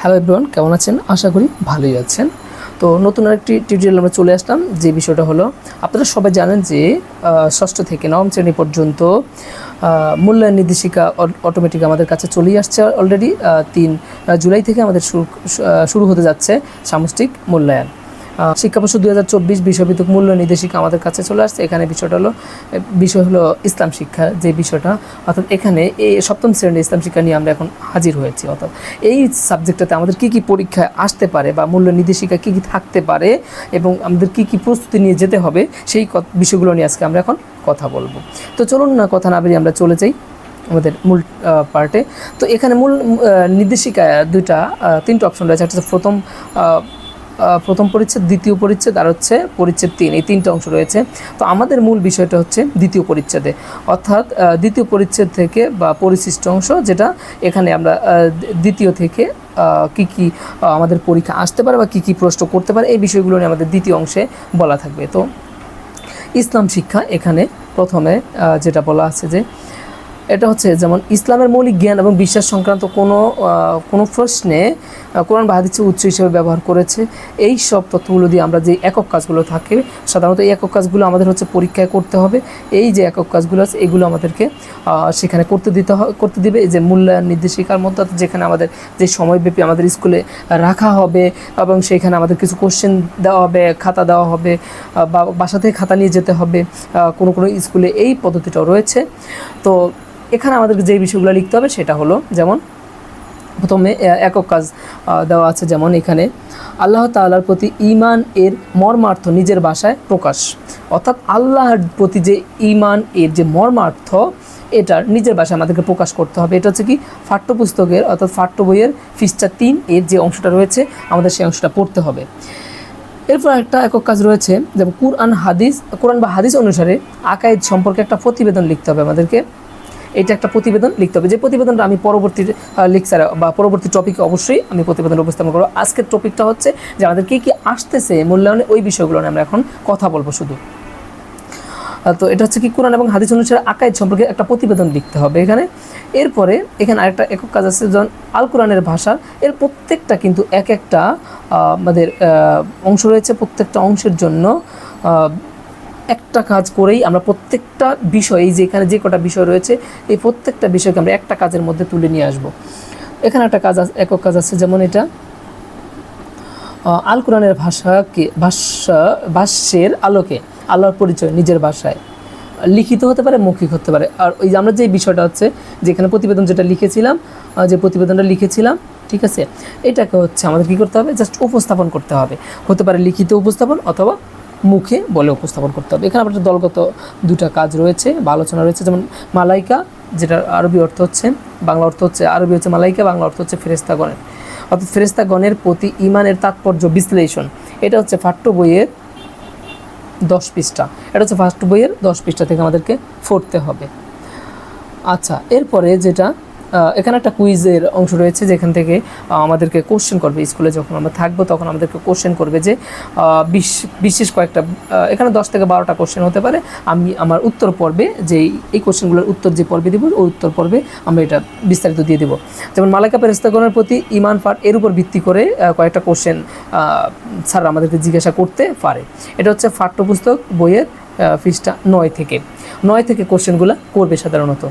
Hello everyone কেমন আছেন? আশা করি ভালোই আছেন। তো নতুন আরেকটি টিউটোরিয়াল আমরা চলে আসলাম, যে বিষয়টা হলো, আপনারা সবাই জানেন যে ষষ্ঠ থেকে নবম শ্রেণি পর্যন্ত মূল্যায়ন নির্দেশিকা অটোমেটিক আমাদের কাছে চলেই আসছে অলরেডি তিন জুলাই থেকে আমাদের শুরু হতে যাচ্ছে সামষ্টিক মূল্যায়ন। শিক্ষাবর্ষ দুই হাজার চব্বিশ বিষয়ভিত্তিক মূল্য নির্দেশিকা আমাদের কাছে চলে আসছে। এখানে বিষয়টা হলো, বিষয় হলো ইসলাম শিক্ষা যে বিষয়টা। অর্থাৎ এখানে এই সপ্তম শ্রেণির ইসলাম শিক্ষা নিয়ে আমরা এখন হাজির হয়েছি। অর্থাৎ এই সাবজেক্টটাতে আমাদের কী কী পরীক্ষায় আসতে পারে বা মূল্য নির্দেশিকা কী কী থাকতে পারে এবং আমাদের কী কী প্রস্তুতি নিয়ে যেতে হবে, সেই বিষয়গুলো নিয়ে আজকে আমরা এখন কথা বলব। তো চলুন না, কথা না বেরিয়ে আমরা চলে যাই আমাদের মূল পার্টে তো এখানে মূল নির্দেশিকা দুইটা তিনটা অপশন রয়েছে। একটা প্রথম প্রথম পরিচ্ছেদ, দ্বিতীয় পরিচ্ছেদ আর হচ্ছে পরিচ্ছেদ তিন, এই তিনটা অংশ রয়েছে। তো আমাদের মূল বিষয়টা হচ্ছে দ্বিতীয় পরিচ্ছেদে। অর্থাৎ দ্বিতীয় পরিচ্ছেদ থেকে বা পরিশিষ্ট অংশ যেটা এখানে আমরা দ্বিতীয় থেকে কি কি আমাদের পরীক্ষা আসতে পারে বা কি কি প্রশ্ন করতে পারে, এই বিষয়গুলো নিয়ে আমাদের দ্বিতীয় অংশে বলা থাকবে। তো ইসলাম শিক্ষা এখানে প্রথমে যেটা বলা আছে যে এটা হচ্ছে যেমন ইসলামের মৌলিক জ্ঞান এবং বিশ্বাস সংক্রান্ত কোনো কোনো প্রশ্নে কোরআন বা হাদিসের উৎস হিসেবে ব্যবহার করেছে। এই সব তথ্যগুলো দিয়ে আমরা যে একক কাজগুলো থাকে, সাধারণত এই একক কাজগুলো আমাদের হচ্ছে পরীক্ষায় করতে হবে। এই যে একক কাজগুলো আছে, এগুলো আমাদেরকে সেখানে করতে দিতে করতে দিবে। এই যে মূল্যায়ন নির্দেশিকার মধ্যে যেখানে আমাদের যে সময়ব্যাপী আমাদের স্কুলে রাখা হবে এবং সেখানে আমাদের কিছু কোশ্চেন দেওয়া হবে, খাতা দেওয়া হবে বা বাসা থেকে খাতা নিয়ে যেতে হবে কোনো কোনো স্কুলে এই পদ্ধতিটাও রয়েছে। তো এখানে আমাদেরকে যে বিষয়গুলো লিখতে হবে সেটা হলো, যেমন প্রথমে একক কাজ দেওয়া আছে যেমন এখানে, আল্লাহ তাআলার প্রতি ইমান এর মর্মার্থ নিজের ভাষায় প্রকাশ। অর্থাৎ আল্লাহর প্রতি যে ইমান এর যে মর্মার্থ, এটার নিজের ভাষায় আমাদেরকে প্রকাশ করতে হবে। এটা হচ্ছে কি? পাঠ্যপুস্তকের, অর্থাৎ পাঠ্য বইয়ের ফিসটা তিন এর যে অংশটা রয়েছে, আমাদের সেই অংশটা পড়তে হবে। এরপর একটা একক কাজ রয়েছে, যেমন কুরআন, হাদিস, কোরআন বা হাদিস অনুসারে আকাইদ সম্পর্কে একটা প্রতিবেদন লিখতে হবে আমাদেরকে। এটা একটা প্রতিবেদন লিখতে হবে। যে প্রতিবেদনটা আমি পরবর্তী লেকচারে বা পরবর্তী টপিকে অবশ্যই আমি প্রতিবেদন উপস্থাপন করব। আজকের টপিকটা হচ্ছে যে আমাদের কী কী আসতেছে মূল্যায়নে ওই বিষয়গুলো নিয়ে আমরা এখন কথা বলব শুধু। তো এটা হচ্ছে কি কোরআন এবং হাদিস অনুসারে আকাইদ সম্পর্কে একটা প্রতিবেদন লিখতে হবে এখানে। এরপরে এখানে আরেকটা একক কাজ আছে, যেমন আল কোরআনের ভাষা এর প্রত্যেকটা কিন্তু এক একটা আমাদের অংশ রয়েছে প্রত্যেকটা অংশের জন্য একটা কাজ করেই আমরা প্রত্যেকটা বিষয়, এই যে এখানে যে কটা বিষয় রয়েছে, এই প্রত্যেকটা বিষয়কে আমরা একটা কাজের মধ্যে তুলে নিয়ে আসব। এখানে একটা কাজ একক কাজ আছে, যেমন এটা। আল কোরআনের ভাষাকে, ভাষা, ভাষ্যের আলোকে, আল্লাহর পরিচয় নিজের ভাষায়। লিখিত হতে পারে, মৌখিক হতে পারে। আর ওই আমরা যে বিষয়টা হচ্ছে, যেখানে প্রতিবেদন যেটা লিখেছিলাম যে প্রতিবেদনটা লিখেছিলাম, ঠিক আছে? এটাকে হচ্ছে আমাদের কী করতে হবে? জাস্ট উপস্থাপন করতে হবে। হতে পারে লিখিত উপস্থাপন অথবা মুখে বলে উপস্থাপন করতে হবে। এখানে আমাদের দলগত দুটা কাজ রয়েছে, বা আলোচনা রয়েছে। যেমন মালাইকা, যেটা আরবি অর্থ হচ্ছে, বাংলা অর্থ হচ্ছে আরবি হচ্ছে মালাইকা, বাংলা অর্থ হচ্ছে ফেরেস্তাগণের অর্থাৎ ফেরেস্তাগণের প্রতি ইমানের তাৎপর্য বিশ্লেষণ। এটা হচ্ছে পাঠ্য বইয়ের দশ পৃষ্ঠা। এটা হচ্ছে ফার্স্ট বইয়ের দশ পৃষ্ঠা থেকে আমাদেরকে পড়তে হবে। আচ্ছা এরপরে যেটা এখানে একটা কুইজের অংশ রয়েছে যেখান থেকে আমাদেরকে কোশ্চেন করবে স্কুলে যখন আমরা থাকব তখন আমাদেরকে কোশ্চেন করবে যে বিশ- বিশেষ কয়েকটা এখানে দশ থেকে বারোটা কোশ্চেন হতে পারে। আমি আমার উত্তর পর্বে যে এই কোশ্চেনগুলোর উত্তর যে পর্বে দিব, ওই উত্তর পর্বে আমরা এটা বিস্তারিত দিয়ে দেবো। যেমন মালাকা পেরেস্তাগণের প্রতি ইমান পাঠ এর উপর ভিত্তি করে কয়েকটা কোশ্চেন স্যার আমাদেরকে জিজ্ঞাসা করতে পারে। এটা হচ্ছে পাঠ্যপুস্তক বইয়ের ফিসটা নয় থেকে। নয় থেকে কোশ্চেনগুলো করবে সাধারণত।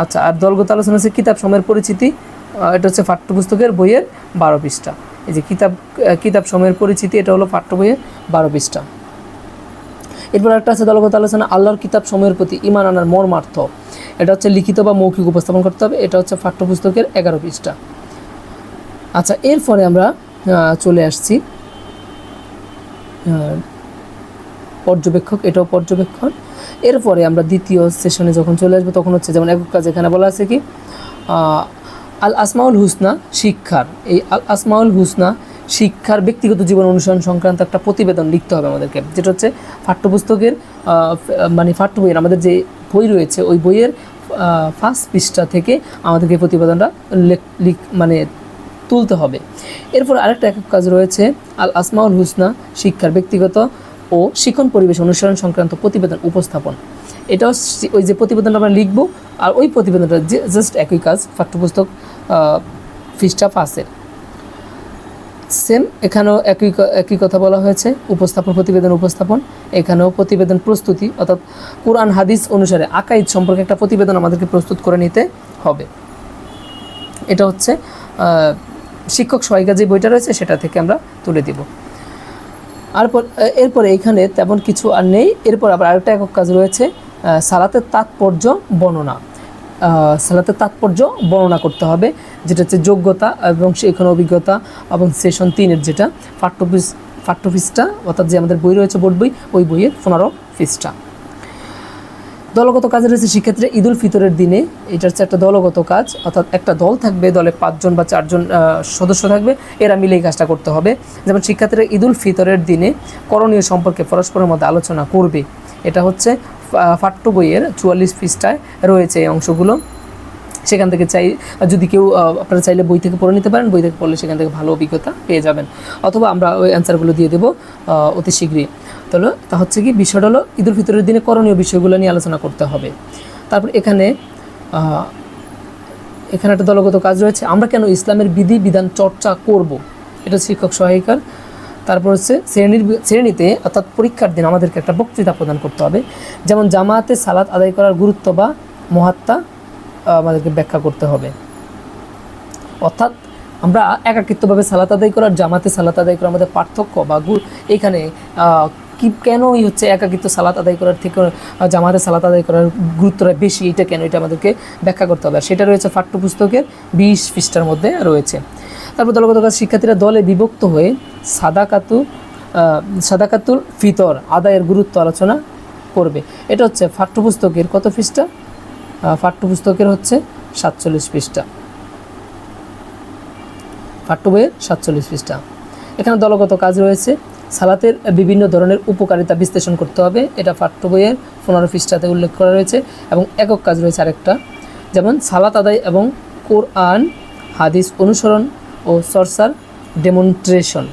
আচ্ছা আর দলগত আলোচনা হচ্ছে কিতাব সময়ের পরিচিতি এটা হচ্ছে পাঠ্যপুস্তকের বইয়ের বারো পৃষ্ঠা। এই যে কিতাব কিতাব সময়ের পরিচিতি, এটা হলো পাঠ্য বইয়ের বারো পৃষ্ঠা। এরপর একটা আছে দলগত আলোচনা, আল্লাহর কিতাব সময়ের প্রতি ইমান আনার মর্মার্থ। এটা হচ্ছে লিখিত বা মৌখিক উপস্থাপন করতে হবে, এটা হচ্ছে পাঠ্যপুস্তকের এগারো পৃষ্ঠা। আচ্ছা এরপরে আমরা চলে আসছি পর্যবেক্ষক, এটাও পর্যবেক্ষণ। এরপরে আমরা দ্বিতীয় সেশনে যখন চলে আসব, তখন হচ্ছে যেমন একক কাজ এখানে বলা আছে কি আল আসমাউল হুসনা শিক্ষার। এই আল আসমাউল হুসনা শিক্ষার ব্যক্তিগত জীবন অনুসরণ সংক্রান্ত একটা প্রতিবেদন লিখতে হবে আমাদেরকে, যেটা হচ্ছে পাঠ্যপুস্তকের মানে পাঠ্য বইয়ের আমাদের যে বই রয়েছে, ওই বইয়ের ফার্স্ট পৃষ্ঠা থেকে আমাদেরকে প্রতিবেদনটা মানে তুলতে হবে। এরপর আরেকটা একক কাজ রয়েছে, আল আসমাউল হুসনা শিক্ষার ব্যক্তিগত ও শিক্ষণ পরিবেশ অনুসরণ সংক্রান্ত প্রতিবেদন উপস্থাপন। এটাও ওই যে প্রতিবেদনটা আমরা লিখব, আর ওই প্রতিবেদনটা যে জাস্ট একই কাজ, পাঠ্যপুস্তক ফিস্টা পাসের সেম এখানেও একই একই কথা বলা হয়েছে, উপস্থাপন, প্রতিবেদন উপস্থাপন। এখানেও প্রতিবেদন প্রস্তুতি, অর্থাৎ কোরআন, হাদিস অনুসারে আকাইদ সম্পর্কে একটা প্রতিবেদন আমাদেরকে প্রস্তুত করে নিতে হবে। এটা হচ্ছে শিক্ষক সহায়িকা যে বইটা রয়েছে, সেটা থেকে আমরা তুলে দিব। আরপর এরপরে এইখানে তেমন কিছু আর নেই। এরপর আবার আরেকটা একক কাজ রয়েছে সালাতের তাৎপর্য বর্ণনা। সালাতের তাৎপর্য বর্ণনা করতে হবে, যেটা হচ্ছে যোগ্যতা এবং সেখানে অভিজ্ঞতা এবং সেশন তিনের যেটা পাঠ্যপিস পাঠ্যপিসটা অর্থাৎ যে আমাদের বই রয়েছে বোর্ড বই, ওই বইয়ের পনেরো পিসটা দলগত কাজে রয়েছে শিক্ষার্থীরা ঈদুল ফিতরের দিনে এটা হচ্ছে একটা দলগত কাজ, অর্থাৎ একটা দল থাকবে, দলে পাঁচজন বা চারজন সদস্য থাকবে, এরা মিলে এই কাজটা করতে হবে। যেমন শিক্ষার্থীরা ঈদুল ফিতরের দিনে করণীয় সম্পর্কে পরস্পরের মধ্যে আলোচনা করবে। এটা হচ্ছে পাঠ্য বইয়ের চুয়াল্লিশ পৃষ্ঠায় রয়েছে এই অংশগুলো। সেখান থেকে চাই, যদি কেউ আপনারা চাইলে বই থেকে পড়ে নিতে পারেন, বই থেকে পড়লে সেখান থেকে ভালো অভিজ্ঞতা পেয়ে যাবেন। অথবা আমরা ওই অ্যান্সারগুলো দিয়ে দেবো অতি শীঘ্রই। তাহলে তা হচ্ছে কি বিষয়টা হলো ঈদুল ফিতরের দিনে করণীয় বিষয়গুলো নিয়ে আলোচনা করতে হবে। তারপর এখানে এখানে একটা দলগত কাজ রয়েছে। আমরা কেন ইসলামের বিধি, বিধান, চর্চা করব? এটা শিক্ষক সহায়িকার। তারপর হচ্ছে শ্রেণির, শ্রেণীতে অর্থাৎ পরীক্ষার দিন আমাদেরকে একটা বক্তৃতা প্রদান করতে হবে। যেমন জামাতে সালাত আদায় করার গুরুত্ব বা মহাত্মা আমাদেরকে ব্যাখ্যা করতে হবে। অর্থাৎ আমরা একাকিত্বভাবে সালাত আদায় করার, জামাতে সালাত আদায় করার আমাদের পার্থক্য বা গুর কি কেনই হচ্ছে একাকিত্ব সালাত আদায় করার থেকে জামাতে সালাত আদায় করার গুরুত্বটা বেশি? এটা কেন? এটা আমাদেরকে ব্যাখ্যা করতে হবে। আর সেটা রয়েছে পাঠ্যপুস্তকের বিশ পৃষ্ঠার মধ্যে রয়েছে। তারপর দলগত কাজ, শিক্ষার্থীরা দলে বিভক্ত হয়ে সাদাকাতু সাদাকাতুল ফিতর আদায়ের গুরুত্ব আলোচনা করবে। এটা হচ্ছে পাঠ্যপুস্তকের কত পৃষ্ঠা? পাঠ্যপুস্তকের হচ্ছে সাতচল্লিশ পৃষ্ঠা। পাঠ্য বইয়ের সাতচল্লিশ পৃষ্ঠা। এখানে দলগত কাজ রয়েছে সালাতের বিভিন্ন ধরনের উপকারিতা বিশ্লেষণ করতে হবে। এটা পাঠ্য বইয়ের পনেরো পৃষ্ঠাতে উল্লেখ করা রয়েছে এবং একক কাজ রয়েছে আরেকটা। যেমন সালাত আদায় এবং কোরআন, হাদিস অনুসরণ ও চর্চার ডেমনস্ট্রেশন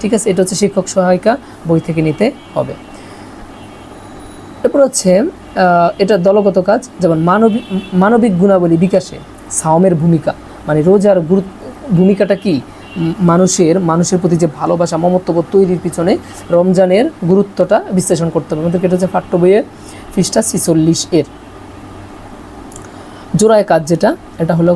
ঠিক আছে, এটা হচ্ছে শিক্ষক সহায়িকা বই থেকে নিতে হবে। এরপর হচ্ছে এটা দলগত কাজ, যেমন মানবিক মানবিক গুণাবলী বিকাশে সাওমের ভূমিকা মানে রোজার গুরুত্ব, ভূমিকাটা কি? মানুষের মানুষের প্রতি যে ভালোবাসা, মমত্ববোধ তৈরির পিছনে রমজানের গুরুত্বটা বিশ্লেষণ করতে হবে। আমাদেরকে এটা হচ্ছে পাঠ্য বইয়ের পৃষ্ঠা ছিচল্লিশ এর। জোড়ায় কাজ যেটা, এটা হলো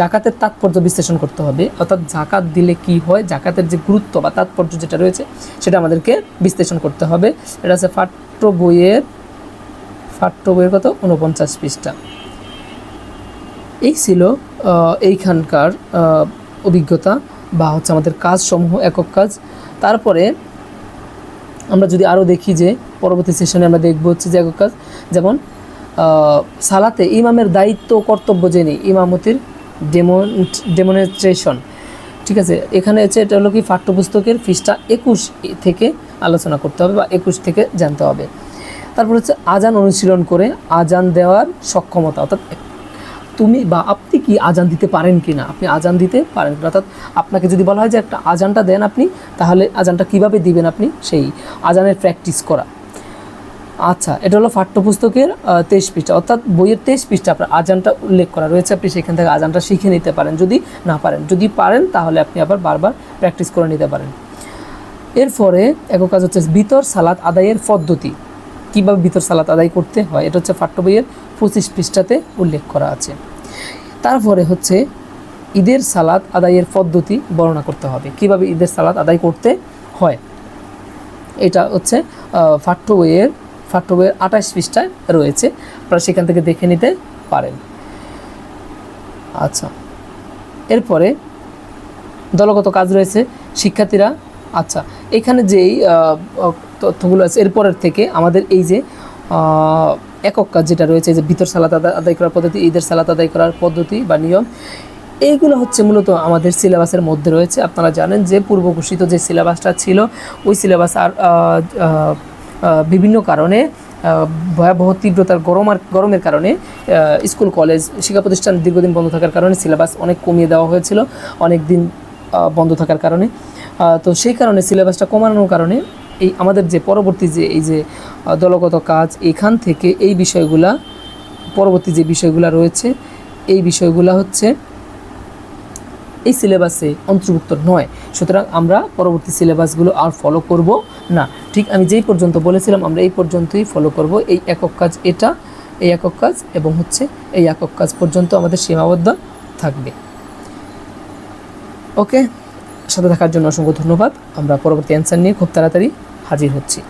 জাকাতের তাৎপর্য বিশ্লেষণ করতে হবে। অর্থাৎ জাকাত দিলে কি হয়? জাকাতের যে গুরুত্ব বা তাৎপর্য যেটা রয়েছে, সেটা আমাদেরকে বিশ্লেষণ করতে হবে। এটা হচ্ছে পাঠ্য বইয়ের পাঠ্য বইয়ের কত? উনপঞ্চাশ পৃষ্ঠা। এই ছিল এইখানকার অভিজ্ঞতা। বা হচ্ছে আমাদের কাজসমূহ, একক কাজ। তারপরে আমরা যদি আরও দেখি যে পরবর্তী সেশনে আমরা দেখব হচ্ছে যে একক কাজ, যেমন সালাতে ইমামের দায়িত্ব কর্তব্য জেনে ইমামতির ডেমন, ডেমনস্ট্রেশন। ঠিক আছে? এখানে হচ্ছে এটা হলো কি পাঠ্যপুস্তকের ফিসটা একুশ থেকে আলোচনা করতে হবে বা একুশ থেকে জানতে হবে। তারপর হচ্ছে আজান অনুশীলন করে আজান দেওয়ার সক্ষমতা, অর্থাৎ তুমি বা আপনি কি আজান দিতে পারেন কি না আপনি আজান দিতে পারেন অর্থাৎ আপনাকে যদি বলা হয় যে একটা আজানটা দেন আপনি, তাহলে আজানটা কীভাবে দিবেন আপনি? সেই আজানের প্র্যাকটিস করা। আচ্ছা এটা হলো পাঠ্যপুস্তকের তেইশ পৃষ্ঠা। অর্থাৎ বইয়ের তেইশ পৃষ্ঠা আপনার আজানটা উল্লেখ করা রয়েছে। আপনি সেখান থেকে আজানটা শিখে নিতে পারেন। যদি না পারেন, যদি পারেন, তাহলে আপনি আবার বারবার প্র্যাকটিস করে নিতে পারেন। এরপরে একক কাজ হচ্ছে বিতর সালাত আদায়ের পদ্ধতি। কীভাবে বিতর সালাত আদায় করতে হয়? এটা হচ্ছে পাঠ্য বইয়ের পঁচিশ পৃষ্ঠাতে উল্লেখ করা আছে। তারপরে হচ্ছে ঈদের সালাদ আদায়ের পদ্ধতি বর্ণনা করতে হবে। কীভাবে ঈদের সালাদ আদায় করতে হয়? এটা হচ্ছে পাঠ্য বইয়ের আঠাশ পৃষ্ঠায় রয়েছে। আপনারা সেখান থেকে দেখে নিতে পারেন। আচ্ছা এরপরে দলগত কাজ রয়েছে, শিক্ষার্থীরা। আচ্ছা এখানে যেই তথ্যগুলো আছে, এরপরের থেকে আমাদের এই যে একক কাজ যেটা রয়েছে যে ভিতর সালাত আদায় করার পদ্ধতি, ঈদের সালাত আদায় করার পদ্ধতি বা নিয়ম, এইগুলো হচ্ছে মূলত আমাদের সিলেবাসের মধ্যে রয়েছে। আপনারা জানেন যে পূর্ব ঘোষিত যে সিলেবাসটা ছিল, ওই সিলেবাস আর বিভিন্ন কারণে ভয়াবহ তীব্রতার গরম আর গরমের কারণে স্কুল, কলেজ, শিক্ষা প্রতিষ্ঠান দীর্ঘদিন বন্ধ থাকার কারণে সিলেবাস অনেক কমিয়ে দেওয়া হয়েছিল, অনেক দিন বন্ধ থাকার কারণে। তো সেই কারণে সিলেবাসটা কমানোর কারণে এই আমাদের যে পরবর্তী যে এই যে দলগত কাজ, এখান থেকে এই বিষয়গুলা, পরবর্তী যে বিষয়গুলা রয়েছে, এই বিষয়গুলা হচ্ছে এই সিলেবাসে অন্তর্ভুক্ত নয়। সুতরাং আমরা পরবর্তী সিলেবাসগুলো আর ফলো করব না। ঠিক আমি যেই পর্যন্ত বলেছিলাম, আমরা এই পর্যন্তই ফলো করব। এই একক কাজ এটা, এই একক কাজ এবং হচ্ছে এই একক কাজ পর্যন্ত আমাদের সীমাবদ্ধ থাকবে। ওকে? সাথে থাকার জন্য অসংখ্য ধন্যবাদ। আমরা পরবর্তী অ্যান্সার নিয়ে খুব তাড়াতাড়ি হাজির হচ্ছি।